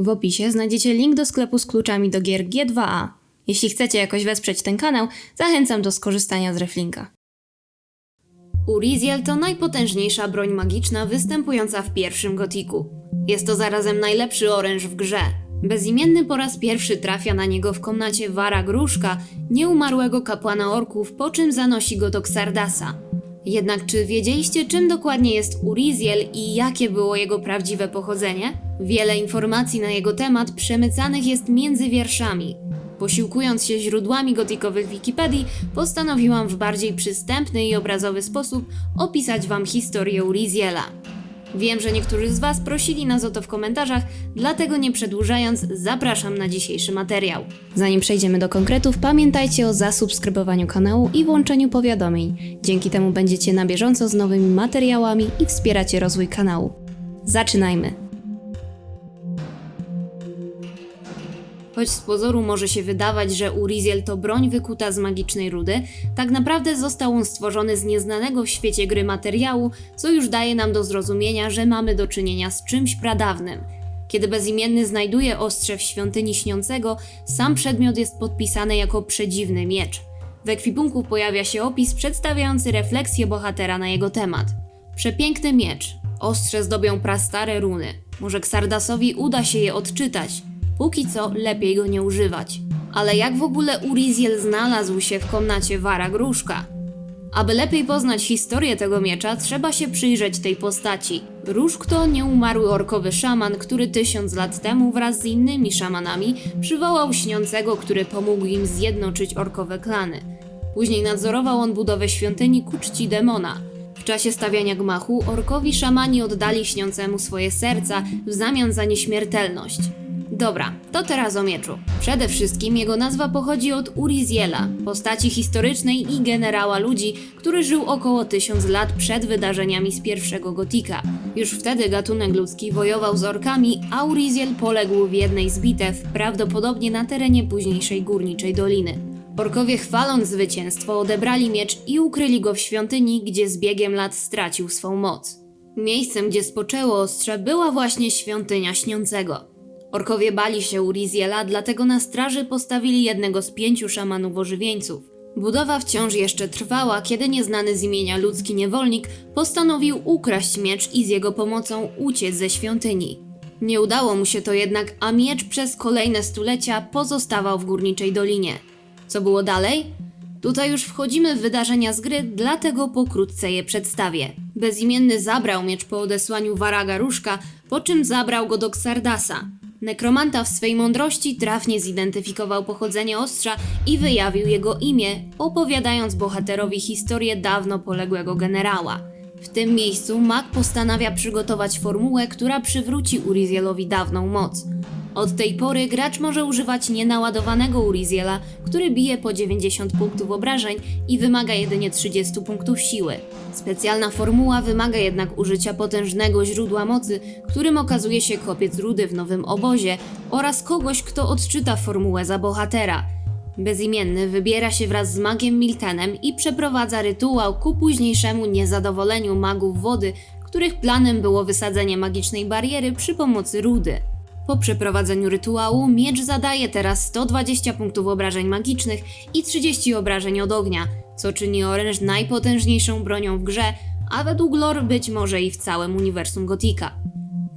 W opisie znajdziecie link do sklepu z kluczami do gier G2A. Jeśli chcecie jakoś wesprzeć ten kanał, zachęcam do skorzystania z reflinka. Uriziel to najpotężniejsza broń magiczna występująca w pierwszym gotiku. Jest to zarazem najlepszy oręż w grze. Bezimienny po raz pierwszy trafia na niego w komnacie Wara Gruszka, nieumarłego kapłana orków, po czym zanosi go do Xardasa. Jednak czy wiedzieliście, czym dokładnie jest Uriziel i jakie było jego prawdziwe pochodzenie? Wiele informacji na jego temat przemycanych jest między wierszami. Posiłkując się źródłami gotikowych Wikipedii, postanowiłam w bardziej przystępny i obrazowy sposób opisać Wam historię Uriziela. Wiem, że niektórzy z Was prosili nas o to w komentarzach, dlatego nie przedłużając, zapraszam na dzisiejszy materiał. Zanim przejdziemy do konkretów, pamiętajcie o zasubskrybowaniu kanału i włączeniu powiadomień. Dzięki temu będziecie na bieżąco z nowymi materiałami i wspieracie rozwój kanału. Zaczynajmy! Choć z pozoru może się wydawać, że Uriziel to broń wykuta z magicznej rudy, tak naprawdę został on stworzony z nieznanego w świecie gry materiału, co już daje nam do zrozumienia, że mamy do czynienia z czymś pradawnym. Kiedy bezimienny znajduje ostrze w świątyni śniącego, sam przedmiot jest podpisany jako przedziwny miecz. W ekwipunku pojawia się opis przedstawiający refleksję bohatera na jego temat. Przepiękny miecz. Ostrze zdobią prastare runy. Może Xardasowi uda się je odczytać. Póki co lepiej go nie używać. Ale jak w ogóle Uriziel znalazł się w komnacie Wara Gruszka? Aby lepiej poznać historię tego miecza, trzeba się przyjrzeć tej postaci. Różk to nieumarły orkowy szaman, który tysiąc lat temu wraz z innymi szamanami przywołał śniącego, który pomógł im zjednoczyć orkowe klany. Później nadzorował on budowę świątyni ku czci demona. W czasie stawiania gmachu orkowi szamani oddali śniącemu swoje serca w zamian za nieśmiertelność. Dobra, to teraz o mieczu. Przede wszystkim jego nazwa pochodzi od Uriziela, postaci historycznej i generała ludzi, który żył około tysiąc lat przed wydarzeniami z pierwszego Gotika. Już wtedy gatunek ludzki wojował z orkami, a Uriziel poległ w jednej z bitew, prawdopodobnie na terenie późniejszej górniczej doliny. Orkowie chwaląc zwycięstwo odebrali miecz i ukryli go w świątyni, gdzie z biegiem lat stracił swą moc. Miejscem, gdzie spoczęło ostrze, była właśnie świątynia śniącego. Orkowie bali się Uriziela, dlatego na straży postawili jednego z pięciu szamanów ożywieńców. Budowa wciąż jeszcze trwała, kiedy nieznany z imienia ludzki niewolnik postanowił ukraść miecz i z jego pomocą uciec ze świątyni. Nie udało mu się to jednak, a miecz przez kolejne stulecia pozostawał w górniczej dolinie. Co było dalej? Tutaj już wchodzimy w wydarzenia z gry, dlatego pokrótce je przedstawię. Bezimienny zabrał miecz po odesłaniu Waraga Różka, po czym zabrał go do Xardasa. Nekromanta w swej mądrości trafnie zidentyfikował pochodzenie ostrza i wyjawił jego imię, opowiadając bohaterowi historię dawno poległego generała. W tym miejscu mag postanawia przygotować formułę, która przywróci Urizielowi dawną moc. Od tej pory gracz może używać nienaładowanego Uriziela, który bije po 90 punktów obrażeń i wymaga jedynie 30 punktów siły. Specjalna formuła wymaga jednak użycia potężnego źródła mocy, którym okazuje się kopiec rudy w nowym obozie oraz kogoś, kto odczyta formułę za bohatera. Bezimienny wybiera się wraz z magiem Miltenem i przeprowadza rytuał ku późniejszemu niezadowoleniu magów wody, których planem było wysadzenie magicznej bariery przy pomocy rudy. Po przeprowadzeniu rytuału miecz zadaje teraz 120 punktów obrażeń magicznych i 30 obrażeń od ognia, co czyni oręż najpotężniejszą bronią w grze, a według lore być może i w całym uniwersum Gotika.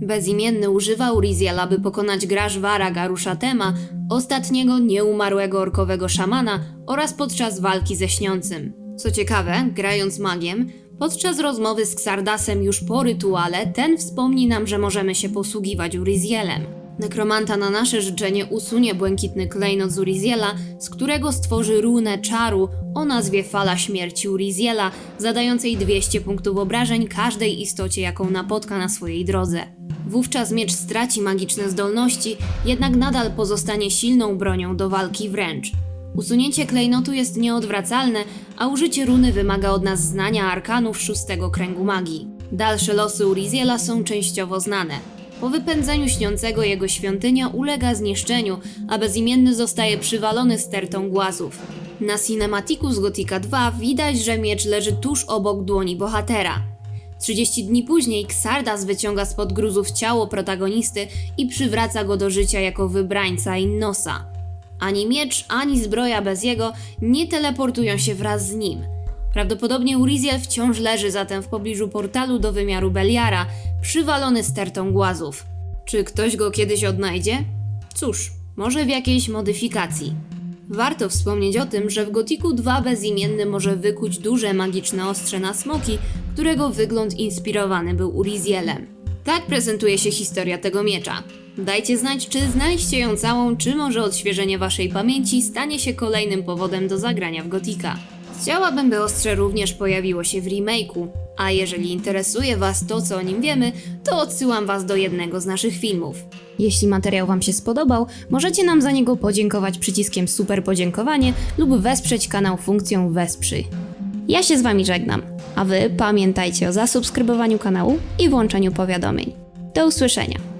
Bezimienny używa Uriziela, by pokonać gracz Varaga Rushatema, ostatniego nieumarłego orkowego szamana oraz podczas walki ze śniącym. Co ciekawe, grając magiem, podczas rozmowy z Xardasem już po rytuale, ten wspomni nam, że możemy się posługiwać Urizielem. Nekromanta na nasze życzenie usunie błękitny klejnot z Uriziela, z którego stworzy runę czaru o nazwie Fala Śmierci Uriziela, zadającej 200 punktów obrażeń każdej istocie, jaką napotka na swojej drodze. Wówczas miecz straci magiczne zdolności, jednak nadal pozostanie silną bronią do walki wręcz. Usunięcie klejnotu jest nieodwracalne, a użycie runy wymaga od nas znania arkanów szóstego kręgu magii. Dalsze losy Uriziela są częściowo znane. Po wypędzeniu śniącego jego świątynia ulega zniszczeniu, a bezimienny zostaje przywalony stertą głazów. Na cinematiku z Gotika 2 widać, że miecz leży tuż obok dłoni bohatera. 30 dni później Xardas wyciąga spod gruzów ciało protagonisty i przywraca go do życia jako wybrańca Innosa. Ani miecz, ani zbroja bez jego nie teleportują się wraz z nim. Prawdopodobnie Uriziel wciąż leży zatem w pobliżu portalu do wymiaru Beliara, przywalony stertą głazów. Czy ktoś go kiedyś odnajdzie? Cóż, może w jakiejś modyfikacji. Warto wspomnieć o tym, że w Gotiku 2 bezimienny może wykuć duże magiczne ostrze na smoki, którego wygląd inspirowany był Urizielem. Tak prezentuje się historia tego miecza. Dajcie znać, czy znaliście ją całą, czy może odświeżenie waszej pamięci stanie się kolejnym powodem do zagrania w Gotika. Chciałabym, by ostrze również pojawiło się w remake'u, a jeżeli interesuje Was to, co o nim wiemy, to odsyłam Was do jednego z naszych filmów. Jeśli materiał Wam się spodobał, możecie nam za niego podziękować przyciskiem super podziękowanie lub wesprzeć kanał funkcją wesprzyj. Ja się z Wami żegnam, a Wy pamiętajcie o zasubskrybowaniu kanału i włączeniu powiadomień. Do usłyszenia!